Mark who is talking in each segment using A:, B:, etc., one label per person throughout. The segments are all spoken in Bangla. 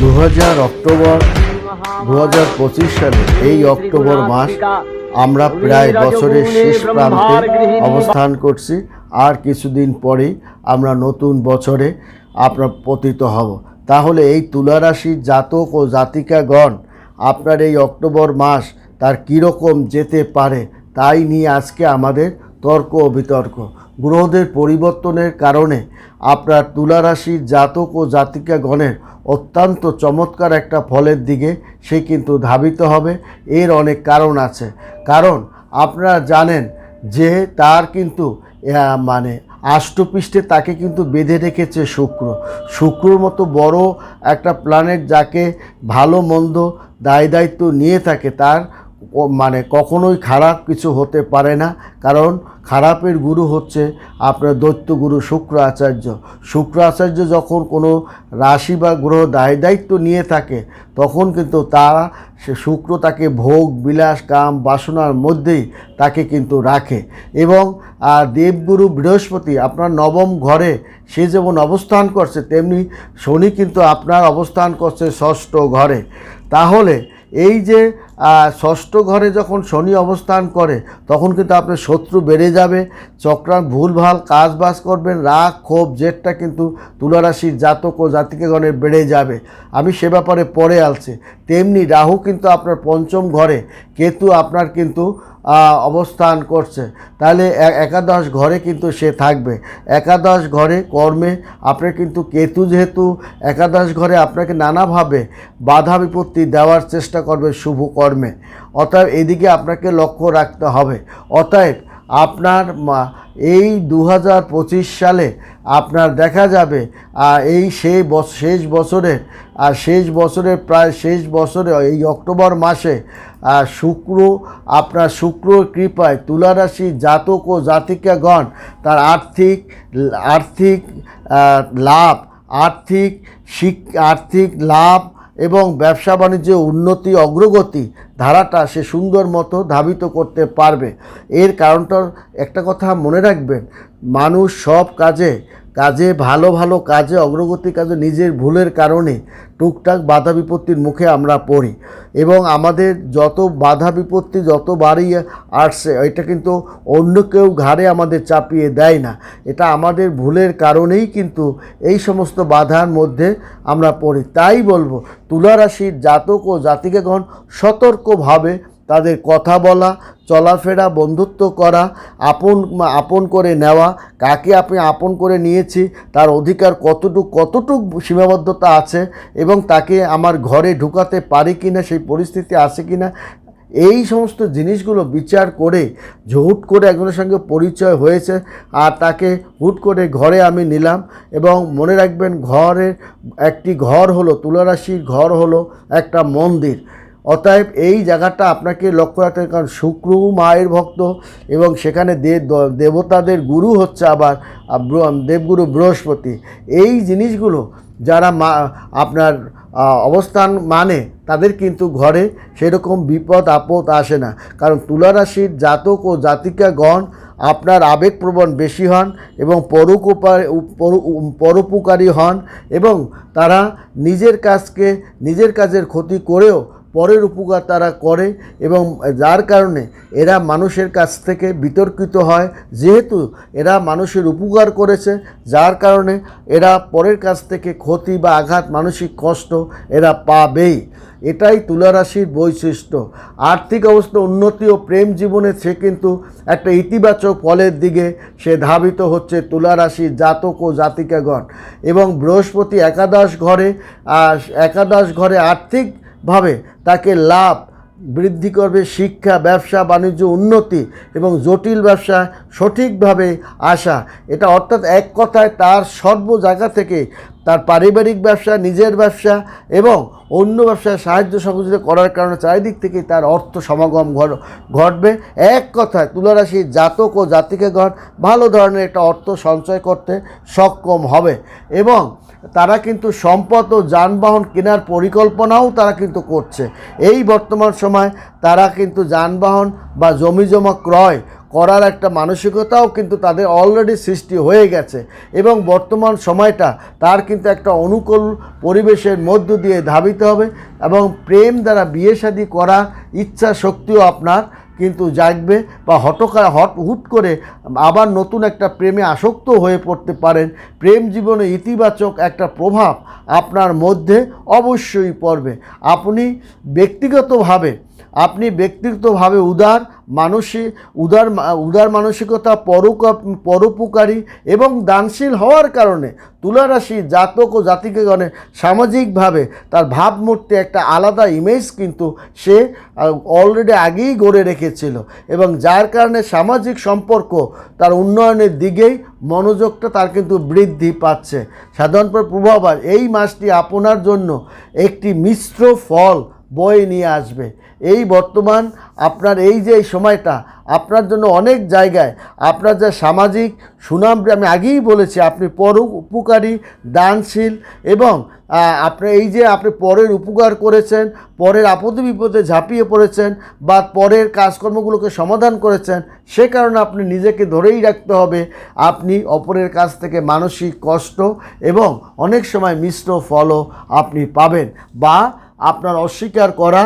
A: দু অক্টোবর দু হাজার পঁচিশ সালে, এই অক্টোবর মাস আমরা প্রায় বছরের শেষ প্রান্তে অবস্থান করছি। আর কিছুদিন পরেই আমরা নতুন বছরে আপনার পতিত হব। তাহলে এই তুলারাশির জাতক ও জাতিকাগণ, আপনার এই অক্টোবর মাস তার কীরকম যেতে পারে, তাই নিয়ে আজকে আমাদের তর্ক ও বিতর্ক। গ্রহদের পরিবর্তনের কারণে আপনার তুলারাশির জাতক ও জাতিকাগণের অত্যন্ত চমৎকার একটা ফলের দিকে সে কিন্তু ধাবিত হবে। এর অনেক কারণ আছে। কারণ আপনারা জানেন যে তার কিন্তু মানে আষ্টপৃষ্ঠে তাকে কিন্তু বেঁধে রেখেছে শুক্র। শুক্রর মতো বড় একটা প্ল্যানেট যাকে ভালো মন্দ দায় দায়িত্ব নিয়ে থাকে তার মানে কখনোই খারাপ কিছু হতে পারে না। কারণ খারাপের গুরু হচ্ছে আপনার দৈত্য গুরু শুক্র আচার্য শুক্র আচার্য যখন কোনো রাশি বা গ্রহ দায় দায়িত্ব নিয়ে থাকে, তখন কিন্তু তারা সে শুক্র তাকে ভোগ, বিলাস, কাম, বাসনার মধ্যেই তাকে কিন্তু রাখে। এবং দেবগুরু বৃহস্পতি আপনার নবম ঘরে সে যেমন অবস্থান করছে, তেমনি শনি কিন্তু আপনার অবস্থান করছে ষষ্ঠ ঘরে। তাহলে এই যে ষষ্ঠ ঘরে যখন শনি অবস্থান করে, তখন কিন্তু আপনার শত্রু বেড়ে যাবে। চক্রান্ত, ভুলভাল কাজ বাজ করবেন, রাগ, ক্ষোভ, জেদটা কিন্তু তুলারাশির জাতক ও জাতিকাগণের বেড়ে যাবে। আমি সে ব্যাপারে পরে আসছি তেমনি রাহু কিন্তু আপনার পঞ্চম ঘরে, কেতু আপনার কিন্তু অবস্থান করছে। তাহলে একাদশ ঘরে কিন্তু সে থাকবে। একাদশ ঘরে কর্মে আপনার কিন্তু কেতু যেহেতু, একাদশ ঘরে আপনাকে নানাভাবে বাধা বিপত্তি দেওয়ার চেষ্টা করবে শুভ কর্মে। অতএব এদিকে আপনাকে লক্ষ্য রাখতে হবে। অতএব আপনার এই দু হাজার পঁচিশ সালে আপনার দেখা যাবে এই সেই শেষ বছরের আর শেষ বছরের প্রায় শেষ বছরে, এই অক্টোবর মাসে শুক্র, আপনার শুক্র কৃপায় তুলারাশি জাতক ও জাতিকাগণ তার আর্থিক আর্থিক লাভ, আর্থিক শিক, আর্থিক লাভ এবং ব্যবসা বাণিজ্যে উন্নতি, অগ্রগতি ধারাটা সে সুন্দর মতো ধাবিত করতে পারবে। এর কারণটার একটা কথা মনে রাখবেন, মানুষ সব কাজে কাজে, ভালো ভালো কাজে অগ্রগতি কাজে, নিজের ভুলের কারণে টুকটাক বাধা বিপত্তির মুখে আমরা পড়ি। এবং আমাদের যত বাধা বিপত্তি যত বাড়ি আসছে, এটা কিন্তু অন্য কেউ ঘাড়ে আমাদের চাপিয়ে দেয় না। এটা আমাদের ভুলের কারণেই কিন্তু এই সমস্ত বাধার মধ্যে আমরা পড়ি। তাই বলব, তুলারাশির জাতক ও জাতিকাগণ সতর্কভাবে তাদের কথা বলা চলাফেরা, বন্ধুত্ব করা, আপন আপন করে নেওয়া, কাকে আপনি আপন করে নিয়েছি, তার অধিকার কতটুক কতটুক সীমাবদ্ধতা আছে এবং তাকে আমার ঘরে ঢুকাতে পারি কি না সেই পরিস্থিতি আছে কি না এই সমস্ত জিনিসগুলো বিচার করে হুট করে একজনের সঙ্গে পরিচয় হয়েছে আর তাকে হুট করে ঘরে আমি নিলাম এবং মনে রাখবেন ঘরের একটি ঘর হলো, তুলারাশির ঘর হলো একটা মন্দির। অতএব এই জায়গাটা আপনাকে লক্ষ্য রাখতে কারণ শুক্র মায়ের ভক্ত এবং সেখানে দেবতাদের গুরু হচ্ছে আবার দেবগুরু বৃহস্পতি। এই জিনিসগুলো যারা মা, আপনার অবস্থান মানে তাদের কিন্তু ঘরে সেরকম বিপদ, আপদ আসে না। কারণ তুলারাশির জাতক ও জাতিকাগণ আপনার আবেগপ্রবণ বেশি হন এবং পরোপকার পরো- পরোপকারী হন এবং তারা নিজের কাজকে, নিজের কাজের ক্ষতি করেও পরের উপকার তারা করে এবং যার কারণে এরা মানুষের কাছ থেকে বিতর্কিত হয়। যেহেতু এরা মানুষের উপকার করেছে, যার কারণে এরা পরের কাছ থেকে ক্ষতি বা আঘাত, মানসিক কষ্ট এরা পাবেই। এটাই তুলারাশির বৈশিষ্ট্য। আর্থিক অবস্থা উন্নতি ও প্রেম জীবনে সে কিন্তু একটা ইতিবাচক ফলের দিকে সে ধাবিত হচ্ছে তুলারাশির জাতক ও জাতিকাগণ। এবং বৃহস্পতি একাদশ ঘরে একাদশ ঘরে আর্থিকভাবে তাকে লাভ, বৃদ্ধি করবে শিক্ষা, ব্যবসা, বাণিজ্য, উন্নতি এবং জটিল ব্যবসা, সঠিকভাবে আসা। এটা অর্থাৎ এক কথায় তার সর্ব জায়গা থেকে তার পারিবারিক ব্যবসা, নিজের ব্যবসা এবং অন্য ব্যবসায় সাহায্য সহযোগিতা করার কারণে চারিদিক থেকে তার অর্থ সমাগম ঘট- ঘটবে। এক কথায় তুলারাশির জাতক ও জাতিকাগণ ভালো ধরনের একটা অর্থ সঞ্চয় করতে সক্ষম হবে এবং তারা কিন্তু সম্পদ ও যানবাহন কেনার পরিকল্পনাও তারা কিন্তু করছে। এই বর্তমান সময় তারা কিন্তু যানবাহন বা জমি জমা ক্রয় করার একটা মানসিকতাও কিন্তু তাদের অলরেডি সৃষ্টি হয়ে গেছে। এবং বর্তমান সময়টা তার কিন্তু একটা অনুকূল পরিবেশের মধ্য দিয়ে ধাবিত হবে এবং প্রেম দ্বারা বিয়ে শাদী করার ইচ্ছা শক্তিও আপনার কিন্তু জাগবে বা হটকা হট হুট করে আবার নতুন একটা প্রেমে আসক্ত হয়ে পড়তে পারেন। প্রেম জীবনে ইতিবাচক একটা প্রভাব আপনার মধ্যে অবশ্যই পড়বে। আপনি ব্যক্তিগতভাবে আপনি ব্যক্তিগতভাবে উদার মানসিক, উদার উদার মানসিকতা পরোক, পরোপকারী এবং দানশীল হওয়ার কারণে তুলারাশি জাতক ও জাতিকেগণে সামাজিকভাবে তার ভাবমূর্তি একটা আলাদা ইমেজ কিন্তু সে অলরেডি আগেই গড়ে রেখেছিল এবং যার কারণে সামাজিক সম্পর্ক তার উন্নয়নের দিকেই মনোযোগটা তার কিন্তু বৃদ্ধি পাচ্ছে। সাধারণত প্রভাব এই মাসটি আপনার জন্য একটি মিশ্র ফল বয়ে নিয়ে আসবে। এই বর্তমান আপনার এই যে সময়টা, আপনার জন্য অনেক জায়গায় আপনার যা সামাজিক সুনাম, আমি আগেই বলেছি, আপনি পর উপকারী, দানশীল এবং আপনি এই যে আপনি পরের উপকার করেছেন, পরের আপদে বিপদে ঝাঁপিয়ে পড়েছেন বা পরের কাজকর্মগুলোকে সমাধান করেছেন, সে কারণে আপনি নিজেকে ধরেই রাখতে হবে। আপনি অপরের কাছ থেকে মানসিক কষ্ট এবং অনেক সময় মিশ্র ফলও আপনি পাবেন বা আপনার অস্বীকার করা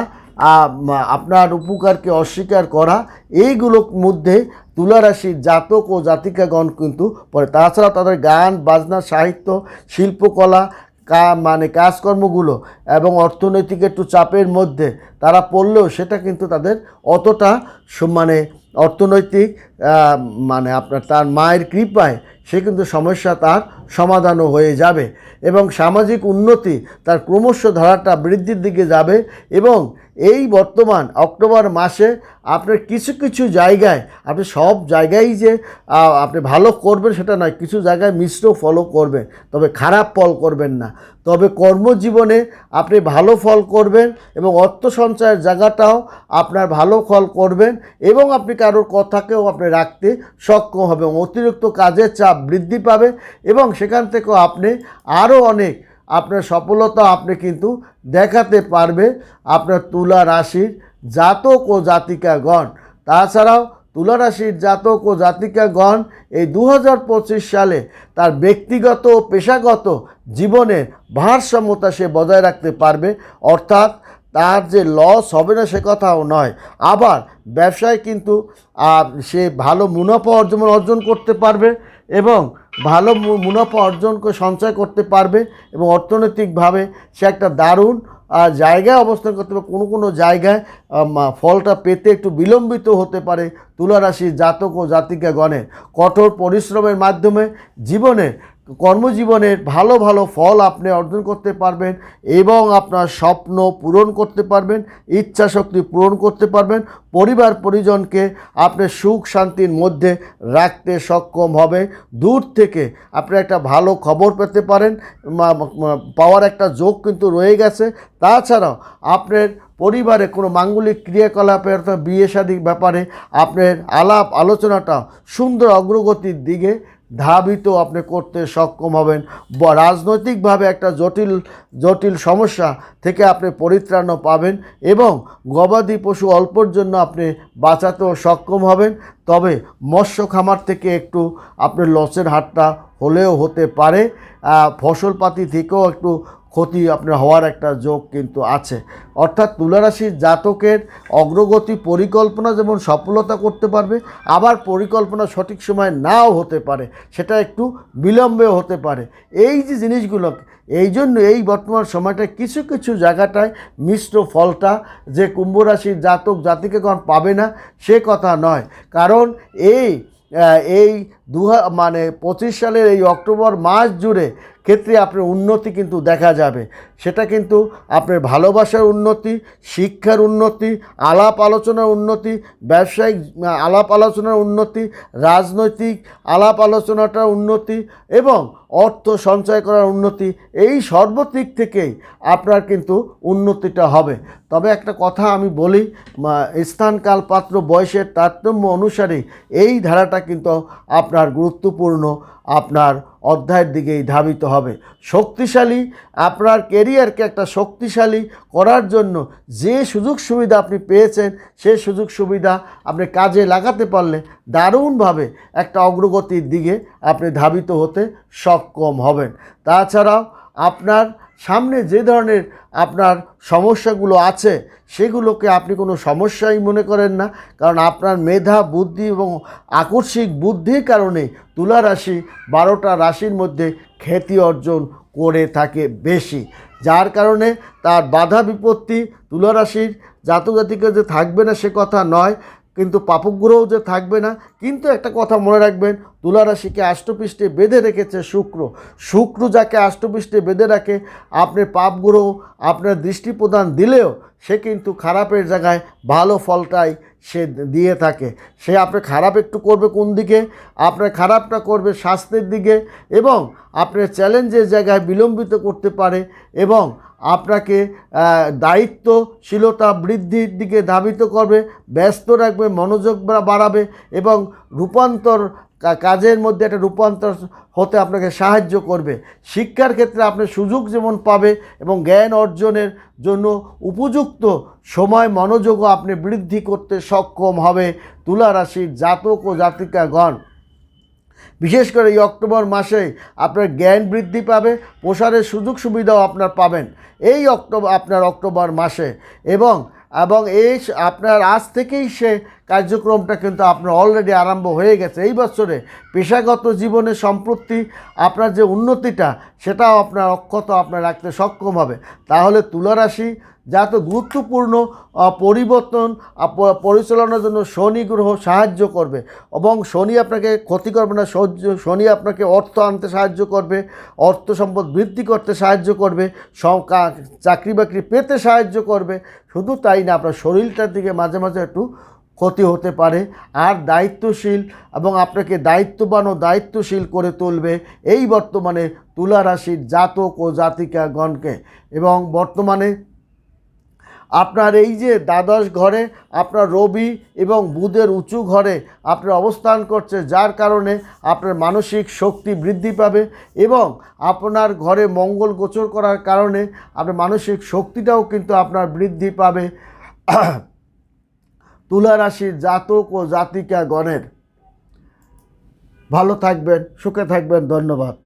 A: আপনার উপকারকে অস্বীকার করা এইগুলোর মধ্যে তুলারাশির জাতক ও জাতিকাগণ কিন্তু পড়ে। তাছাড়া তাদের গান, বাজনা, সাহিত্য, শিল্পকলা, কা মানে কাজকর্মগুলো এবং অর্থনৈতিক একটু চাপের মধ্যে তারা পড়লেও সেটা কিন্তু তাদের অতটা মানে অর্থনৈতিক মানে আপনার তার মায়ের কৃপায় সে কিন্তু সমস্যা তার সমাধানও হয়ে যাবে এবং সামাজিক উন্নতি তার ক্রমশ ধারাটা বৃদ্ধির দিকে যাবে এবং এই বর্তমান অক্টোবর মাসে আপনার কিছু কিছু জায়গায়, আপনি সব জায়গায় যে আপনি ভালো করবেন সেটা নয়, কিছু জায়গায় মিশ্র ফলও করবেন, তবে খারাপ ফল করবেন না। তবে কর্মজীবনে আপনি ভালো ফল করবেন এবং অর্থ সঞ্চয়ের জায়গাটাও আপনার ভালো ফল করবেন এবং আপনি কারোর কথাকেও আপনি রাখতে সক্ষম হবেন অতিরিক্ত কাজের চাপ বৃদ্ধি পাবে এবং সেখান থেকেও আপনি আরও অনেক আপনার সফলতা আপনি কিন্তু দেখাতে পারবে আপনার তুলা রাশির জাতক ও জাতিকাগণ। তাছাড়াও তুলা রাশির জাতক ও জাতিকাগণ এই দু হাজার পঁচিশ সালে তার ব্যক্তিগত ও পেশাগত জীবনের ভারসাম্যতা সে বজায় রাখতে পারবে। অর্থাৎ তার যে লস হবে না সে কথাও নয়। আবার ব্যবসায় কিন্তু সে ভালো মুনাফা অর্জন অর্জন করতে পারবে। এবং ভালো মুনাফা অর্জন করে সঞ্চয় করতে পারবে এবং অর্থনৈতিকভাবে সে একটা দারুণ জায়গায় অবস্থান করতে পারে কোনো কোনো জায়গায় ফলটা পেতে একটু বিলম্বিত হতে পারে। তুলারাশির জাতক ও জাতিকা গণে কঠোর পরিশ্রমের মাধ্যমে জীবনে কর্মজীবনের ভালো ভালো ফল আপনি অর্জন করতে পারবেন এবং আপনার স্বপ্ন পূরণ করতে পারবেন ইচ্ছা শক্তি পূরণ করতে পারবেন, পরিবার পরিজনকে আপনি সুখ শান্তির মধ্যে রাখতে সক্ষম হবে। দূর থেকে আপনি একটা ভালো খবর পেতে পারেন পাওয়ার একটা যোগ কিন্তু রয়ে গেছে। তাছাড়াও আপনার পরিবারে কোনো মাঙ্গলিক ক্রিয়াকলাপের অর্থাৎ বিয়ে শাদীর ব্যাপারে আপনার আলাপ আলোচনাটা সুন্দর অগ্রগতির দিকে ধাবিত আপনি করতে সক্ষম হবেন। রাজনৈতিকভাবে একটা জটিল জটিল সমস্যা থেকে আপনি পরিত্রাণও পাবেন এবং গবাদি পশু অল্পর জন্য আপনি বাঁচাতেও সক্ষম হবেন। তবে মৎস্য খামার থেকে একটু আপনি লসের হারটা হলেও হতে পারে। ফসলপাতি থেকেও একটু ক্ষতি আপনার হওয়ার একটা যোগ কিন্তু আছে। অর্থাৎ তুলারাশির জাতকের অগ্রগতি পরিকল্পনা যেমন সফলতা করতে পারবে, আবার পরিকল্পনা সঠিক সময় নাও হতে পারে, সেটা একটু বিলম্বেও হতে পারে। এই যে জিনিসগুলো এই জন্য এই বর্তমান সময়টায় কিছু কিছু জায়গাটায় মিশ্র ফলটা যে কুম্ভ রাশির জাতক জাতিকেগণ পাবে না, সে কথা নয়। কারণ এই এই দু মানে পঁচিশ সালের এই অক্টোবর মাস জুড়ে ক্ষেত্রে আপনার উন্নতি কিন্তু দেখা যাবে। সেটা কিন্তু আপনার ভালোবাসার উন্নতি, শিক্ষার উন্নতি, আলাপ আলোচনার উন্নতি, ব্যবসায়িক আলাপ আলোচনার উন্নতি, রাজনৈতিক আলাপ আলোচনাটার উন্নতি এবং অর্থ সঞ্চয় করার উন্নতি, এই সর্বদিক থেকেই আপনার কিন্তু উন্নতিটা হবে। তবে একটা কথা আমি বলি স্থান কাল পাত্র বয়সের তারতম্য অনুসারে এই ধারাটা কিন্তু আপনি আপনার গুরুত্বপূর্ণ আপনার অধ্যায়ের দিকেই ধাবিত হবে। শক্তিশালী আপনার কেরিয়ারকে একটা শক্তিশালী করার জন্য যে সুযোগ সুবিধা আপনি পেয়েছেন, সে সুযোগ সুবিধা আপনি কাজে লাগাতে পারলে দারুণভাবে একটা অগ্রগতির দিকে আপনি ধাবিত হতে সক্ষম হবেন। তাছাড়াও আপনার সামনে যে ধরনের আপনার সমস্যাগুলো আছে, সেগুলোকে আপনি কোনো সমস্যাই মনে করেন না। কারণ আপনার মেধা, বুদ্ধি এবং আকস্মিক বুদ্ধির কারণে তুলা রাশি বারোটা রাশির মধ্যে খ্যাতি অর্জন করে থাকে বেশি। যার কারণে তার বাধা বিপত্তি তুলা রাশির জাতজাতিকে যে থাকবে না সে কথা নয়। কিন্তু পাপগ্রহ যে থাকবে না, কিন্তু একটা কথা মনে রাখবেন তুলা রাশিকে আষ্টপৃষ্ঠে বেঁধে রেখেছে শুক্র। শুক্র যাকে আষ্টপৃষ্ঠে বেঁধে রাখে, আপনি পাপগ্রহ, আপনার দৃষ্টি প্রদান দিলেও সে কিন্তু খারাপের জায়গায় ভালো ফলটাই সে দিয়ে থাকে। সে আপনার খারাপ একটু করবে কোন দিকে? আপনার খারাপটা করবে স্বাস্থ্যের দিকে এবং আপনার চ্যালেঞ্জের জায়গায় বিলম্বিত করতে পারে এবং আপনাকে দায়িত্বশীলতা বৃদ্ধির দিকে ধাবিত করবে, ব্যস্ত রাখবে, মনোযোগ বাড়াবে এবং রূপান্তর কাজের মধ্যে একটা রূপান্তর হতে আপনাকে সাহায্য করবে। শিক্ষার ক্ষেত্রে আপনি সুযোগ যেমন পাবে এবং জ্ঞান অর্জনের জন্য উপযুক্ত সময়, মনোযোগও আপনি বৃদ্ধি করতে সক্ষম হবে। তুলা রাশির জাতক ও জাতিকাগণ। বিশেষ করে এই অক্টোবর মাসে আপনার জ্ঞান বৃদ্ধি পাবে, প্রসারের সুযোগ সুবিধাও আপনার পাবেন। এই অক্টোবর আপনার অক্টোবর মাসে এবং এবং এই আপনার আজ থেকেই সে কার্যক্রমটা কিন্তু আপনার অলরেডি আরম্ভ হয়ে গেছে। এই বছরে পেশাগত জীবনে সম্পত্তি আপনার যে উন্নতিটা, সেটাও আপনার অক্ষত আপনার রাখতে সক্ষম হবে। তাহলে তুলারাশি যা তো গুরুত্বপূর্ণ পরিবর্তন পরিচালনার জন্য শনি গ্রহ সাহায্য করবে এবং শনি আপনাকে ক্ষতি করবে না শনি আপনাকে অর্থ আনতে সাহায্য করবে, অর্থ সম্পদ বৃদ্ধি করতে সাহায্য করবে চাকরি বাকরি পেতে সাহায্য করবে। শুধু তাই না, আপনার শরীরটার দিকে মাঝে মাঝে একটু ক্ষতি হতে পারে, আর দায়িত্বশীল এবং আপনাকে দায়িত্ববান ও দায়িত্বশীল করে তুলবে এই বর্তমানে তুলা রাশির জাতক ও জাতিকাগণকে। এবং বর্তমানে আপনার এই যে দ্বাদশ ঘরে আপনার রবি এবং বুধের উঁচু ঘরে আপনার অবস্থান করছে, যার কারণে আপনার মানসিক শক্তি বৃদ্ধি পাবে এবং আপনার ঘরে মঙ্গল গোচর করার কারণে আপনার মানসিক শক্তিটাও কিন্তু আপনার বৃদ্ধি পাবে। তুলা রাশির জাতক ও জাতিকা গণের ভালো থাকবেন সুখে থাকবেন ধন্যবাদ।